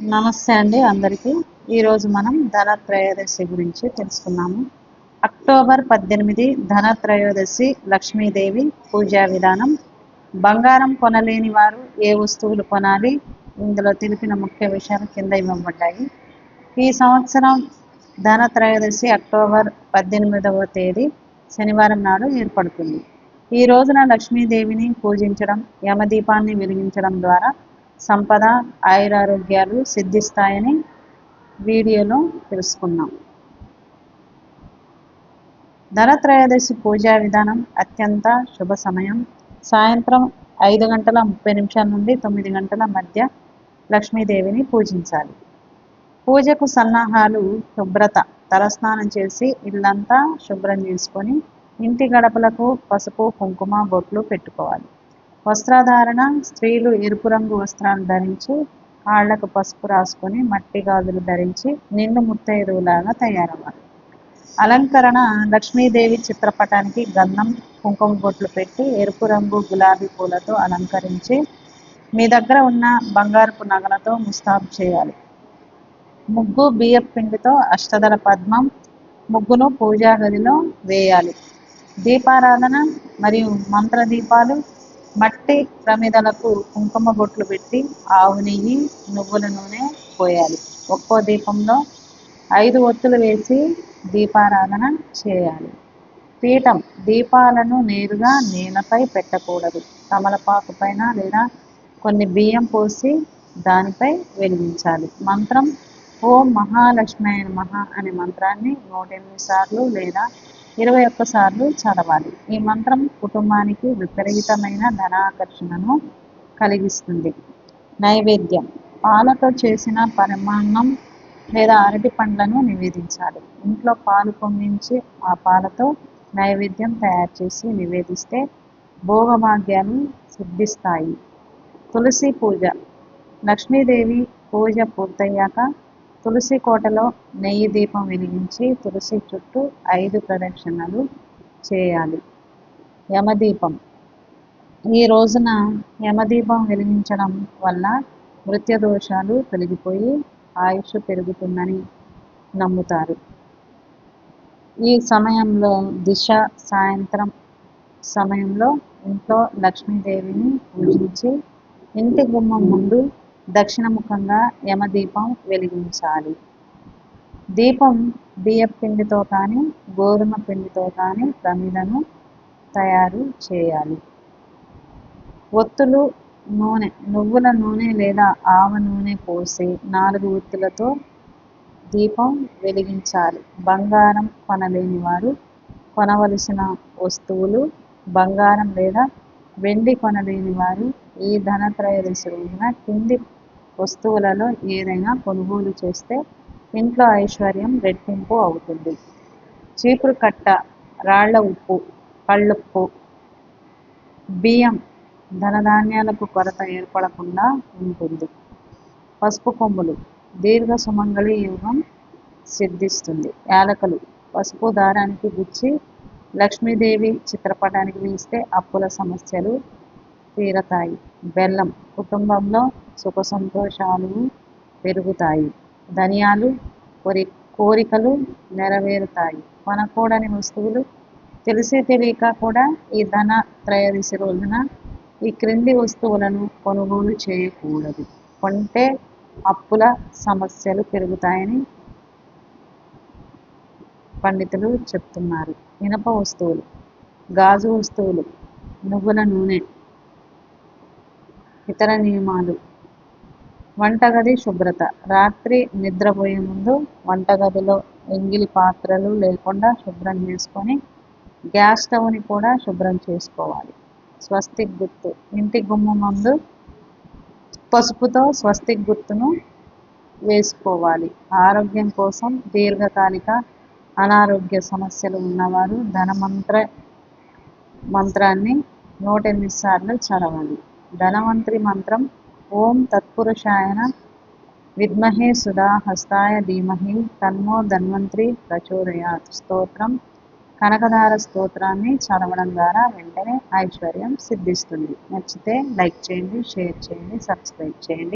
నమస్తే అండి అందరికీ. ఈరోజు మనం ధనత్రయోదశి గురించి తెలుసుకున్నాము. అక్టోబర్ పద్దెనిమిది ధనత్రయోదశి లక్ష్మీదేవి పూజా విధానం. బంగారం కొనలేని వారు ఏ వస్తువులు కొనాలి? ఇందులో తెలిపిన ముఖ్య విషయాలు కింద ఇవ్వబడ్డాయి. ఈ సంవత్సరం ధనత్రయోదశి అక్టోబర్ పద్దెనిమిదవ తేదీ శనివారం నాడు ఏర్పడుతుంది. ఈ రోజున లక్ష్మీదేవిని పూజించడం యమదీపాన్ని వెలిగించడం ద్వారా సంపద ఆయురారోగ్యాలు సిద్ధిస్తాయని వీడియోలో తెలుసుకున్నాం ధనత్రయోదశి పూజా విధానం అత్యంత శుభ సమయం. సాయంత్రం ఐదు గంటల ముప్పై నిమిషాల నుండి తొమ్మిది గంటల మధ్య లక్ష్మీదేవిని పూజించాలి. పూజకు సన్నాహాలు శుభ్రత తలస్నానం చేసి ఇల్లంతా శుభ్రం చేసుకొని ఇంటి గడపలకు పసుపు కుంకుమ బొట్లు పెట్టుకోవాలి. వస్త్రధారణ స్త్రీలు ఎరుపు రంగు వస్త్రాలు ధరించి కాళ్ళకు పసుపు రాసుకొని మట్టి గాజులు ధరించి నిండు ముత్తైదువులాగా తయారవ్వాలి. అలంకరణ లక్ష్మీదేవి చిత్రపటానికి గంధం కుంకుమ బొట్లు పెట్టి ఎరుపు రంగు గులాబీ పూలతో అలంకరించి మీ దగ్గర ఉన్న బంగారపు నగలతో ముస్తాబు చేయాలి. ముగ్గు బియ్యపు పిండితో అష్టదల పద్మం ముగ్గును పూజా గదిలో వేయాలి. దీపారాధన మరియు మంత్ర దీపాలు మట్టి ప్రమిదలకు కుంకుమ బొట్లు పెట్టి ఆవు నెయ్యి నువ్వుల నూనె పోయాలి. ఒక్కో దీపంలో ఐదు ఒత్తులు వేసి దీపారాధన చేయాలి. పీఠం దీపాలను నేరుగా నేలపై పెట్టకూడదు. తమలపాకు పైన లేదా కొన్ని బియ్యం పోసి దానిపై వెలిగించాలి. మంత్రం ఓం మహాలక్ష్మి అయిన మహా అనే మంత్రాన్ని నూట ఎనిమిది సార్లు లేదా ఇరవై ఒక్కసార్లు చదవాలి. ఈ మంత్రం కుటుంబానికి విపరీతమైన ధనాకర్షణను కలిగిస్తుంది. నైవేద్యం. పాలతో చేసిన పరిమాణం లేదా అరటి పండ్లను నివేదించాలి. ఇంట్లో పాలు పొంగించి ఆ పాలతో నైవేద్యం తయారు చేసి నివేదిస్తే భోగభాగ్యాలు సిద్ధిస్తాయి. తులసి పూజ. లక్ష్మీదేవి పూజ పూర్తయ్యాక తులసి కోటలో నెయ్యి దీపం వెలిగించి తులసి చుట్టూ ఐదు ప్రదక్షిణలు చేయాలి. యమదీపం. ఈ రోజున యమదీపం వెలిగించడం వల్ల మృత్య దోషాలు తొలగిపోయి ఆయుష్ పెరుగుతుందని నమ్ముతారు. ఈ సమయంలో దిశ సాయంత్రం సమయంలో ఇంట్లో లక్ష్మీదేవిని పూజించి ఇంటి గుమ్మం ముందు దక్షిణముఖంగా యమదీపం వెలిగించాలి. దీపం బియ్యం పిండితో కానీ గోధుమ పిండితో కానీ ప్రమిదను తయారు చేయాలి. ఒత్తులు నూనె నువ్వుల నూనె లేదా ఆవ నూనె పోసి నాలుగు ఒత్తులతో దీపం వెలిగించాలి. బంగారం కొనలేని వారు కొనవలసిన వస్తువులు బంగారం లేదా వెండి కొనలేని వారు ఈ ధనత్రయోదశి రోజున కింది వస్తువులలో ఏదైనా కొనుగోలు చేస్తే ఇంట్లో ఐశ్వర్యం రెట్టింపు అవుతుంది. చీపురు కట్ట రాళ్ళ ఉప్పు కళ్ళుప్పు బియ్యం ధనధాన్యాలకు కొరత ఏర్పడకుండా ఉంటుంది. పసుపు కొమ్ములు దీర్ఘ సుమంగళి యుగం సిద్ధిస్తుంది. యాలకలు పసుపు దారానికి గుచ్చి లక్ష్మీదేవి చిత్రపటానికి వేస్తే అప్పుల సమస్యలు తీరతాయి. బెల్లం కుటుంబంలో సుఖ సంతోషాలు పెరుగుతాయి. ధనియాలు కోరి కోరికలు నెరవేరుతాయి. కొనకూడని వస్తువులు తెలిసి తెలియక కూడా ఈ ధన త్రయోదశి రోజున ఈ క్రింది వస్తువులను కొనుగోలు చేయకూడదు. కొంటే అప్పుల సమస్యలు పెరుగుతాయని పండితులు చెప్తున్నారు. ఇనప వస్తువులు గాజు వస్తువులు నువ్వుల నూనె ఇతర నియమాలు. వంటగది శుభ్రత. రాత్రి నిద్రపోయే ముందు వంటగదిలో ఎంగిలి పాత్రలు లేకుండా శుభ్రం చేసుకొని గ్యాస్ స్టవ్ని కూడా శుభ్రం చేసుకోవాలి. స్వస్తిక్ గుర్తు ఇంటి గుమ్మ ముందు పసుపుతో స్వస్తిక్ గుర్తును వేసుకోవాలి. ఆరోగ్యం కోసం దీర్ఘకాలిక అనారోగ్య సమస్యలు ఉన్నవారు ధనమంత్ర మంత్రాన్ని నూట ఎనిమిది సార్లు చదవాలి. ధనవంత్రి మంత్రం. ఓం తత్పురుషాయన విద్మహే సుధాహస్తాయ ధీమహి తన్మో ధన్వంత్రి ప్రచోదయాత్. స్తోత్రం. కనకధార స్తోత్రాన్ని చదవడం ద్వారా వెంటనే ఐశ్వర్యం సిద్ధిస్తుంది. నచ్చితే లైక్ చేయండి షేర్ చేయండి సబ్స్క్రైబ్ చేయండి.